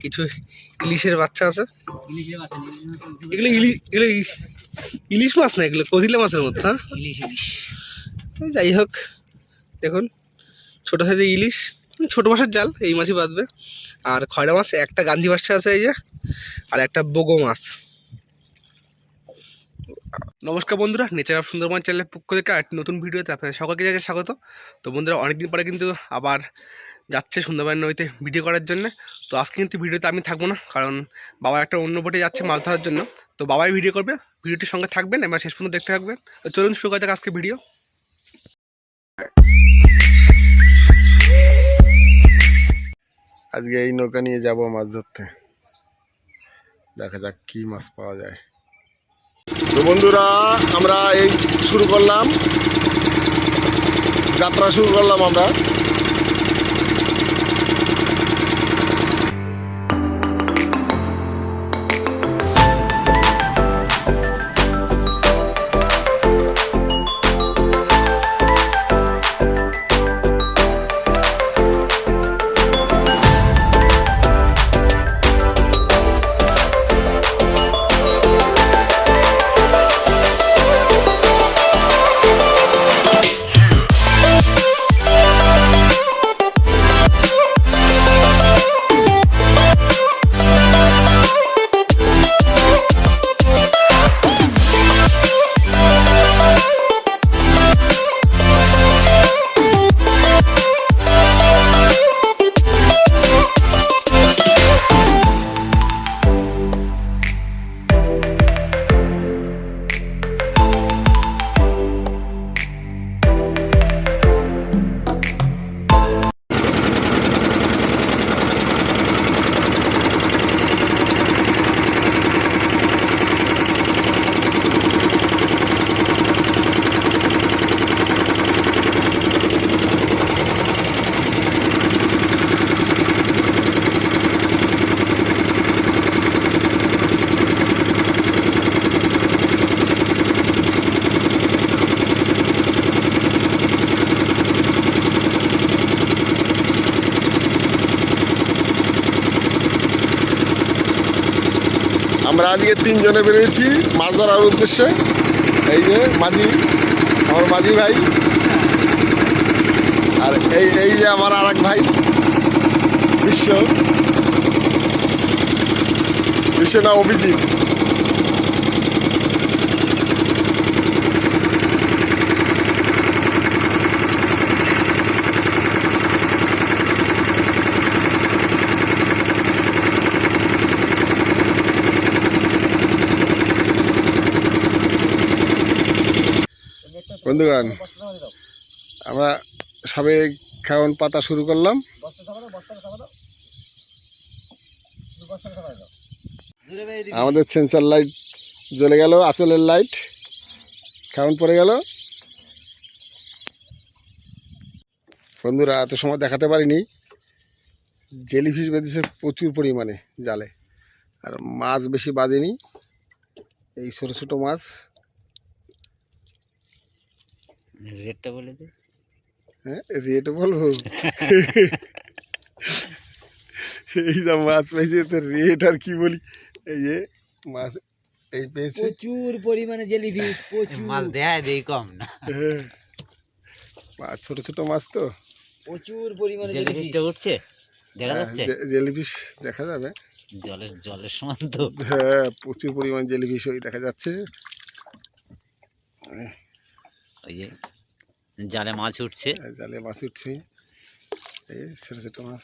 কিছু ইলিশের বাচ্চা আছে? এগুলো ইলিশ এগুলো ইলিশ- মাছ না এগুলো কদিলা মাছের মতো হ্যাঁ? যাই হোক দেখুন ছোটো সাইজের ইলিশ ছোটো মাছের জাল এই মাছই বাঁধবে। আর খয়রা মাছ একটা গান্ধী মাছটা আছে এই যে আর একটা বগো মাছ। নমস্কার বন্ধুরা নেচার অফ সুন্দরবন চ্যানেলের পক্ষ থেকে নতুন ভিডিওতে আপনাদের সকলকে জানাই স্বাগত। তো বন্ধুরা অনেকদিন পরে কিন্তু আবার যাচ্ছে সুন্দরবন নদীতে ভিডিও করার জন্য। তো আজকে কিন্তু ভিডিওতে আমি থাকব না, কারণ বাবা একটা অন্য বোটে যাচ্ছে মাছ ধরার জন্য। তো বাবাই ভিডিও করবে ভিডিওটির সঙ্গে থাকবেন, এবার শেষ পর্যন্ত দেখতে থাকবেন। তো চলুন শুরু করা যাক আজকে ভিডিও আজকে এই নৌকা নিয়ে যাব মাছ ধরতে। দেখা যাক কি মাছ পাওয়া যায়। তো বন্ধুরা, আমরা এই শুরু করলাম। যাত্রা শুরু করলাম আমরা। আমরা আজকে তিনজনে বেরিয়েছি মাছ ধরার উদ্দেশ্যে। এই যে মাঝি, আমার মাঝি ভাই। আর এই এই যে আমার আর ভাই, বিশ্ব। বিশ্ব না অভিজিৎ। বন্ধুগণ, আমরা সবে খাওয়ান পাতা শুরু করলাম। আমাদের সেন্সার লাইট জ্বলে গেল আসলের লাইট খাওয়ান পড়ে গেল। বন্ধুরা, এত সময় দেখাতে পারিনি। জেলিফিশ বেঁধেছে প্রচুর পরিমাণে জালে। আর মাছ বেশি বাঁধেনি এই ছোটো ছোটো মাছ। রেটটা বলে দে। হ্যাঁ রেট বলব? এই যা মাছ পেয়েছে তো রেট আর কি বলি? এই যে মাছ এই পেয়েছে। প্রচুর পরিমাণে জেলিফিশ প্রচুর। মাছ দেয় দেই কম না। হ্যাঁ। মাছ ছোট ছোট মাছ তো। প্রচুর পরিমাণে জেলিফিশটা উঠছে? দেখা হ্যাঁ, যাচ্ছে? জেলিফিশ দেখা যাবে। জলের জলের সমান তো। হ্যাঁ প্রচুর পরিমাণ জেলিফিশ ওই দেখা যাচ্ছে। ওই যে জালে মাছ উঠছে। জালে মাছ উঠছে। এই ছোট ছোট মাছ।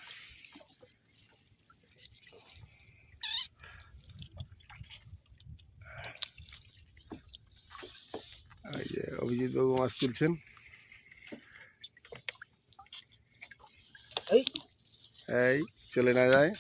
অভিজিৎ বাবু মাছ তুলছেন। এই। এই চলে না যায়।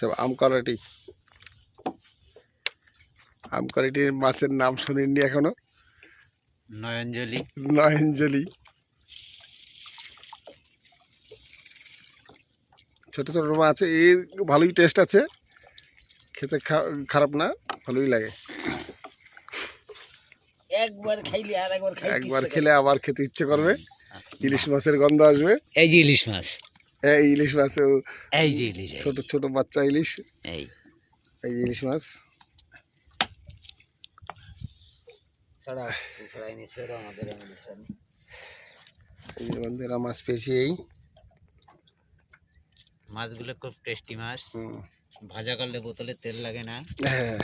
সব আমকরাটি আমকরাটির মাছের নাম শোনেননি এখনও। নয়নজলি। নয়নজলি। ছোট ছোট মাছ আছে এর ভালোই টেস্ট আছে। খেতে খা- খারাপ না ভালোই লাগে। একবার খাইলে আর একবার একবার খেলে আবার খেতে ইচ্ছে করবে। ইলিশ মাছের গন্ধ আসবে। এই যে ইলিশ মাছ। এই ইলিশ মাছ এই যে ইলিশ এই, ছোট ছোট বাচ্চা ইলিশ। এই। এই যে ইলিশ মাছ। এই যে বন্ধুরা মাছ পেয়েছি এই। মাছগুলো খুব টেস্টি মাছ। ভাজা করলে বোতলে তেল লাগে না। হ্যাঁ।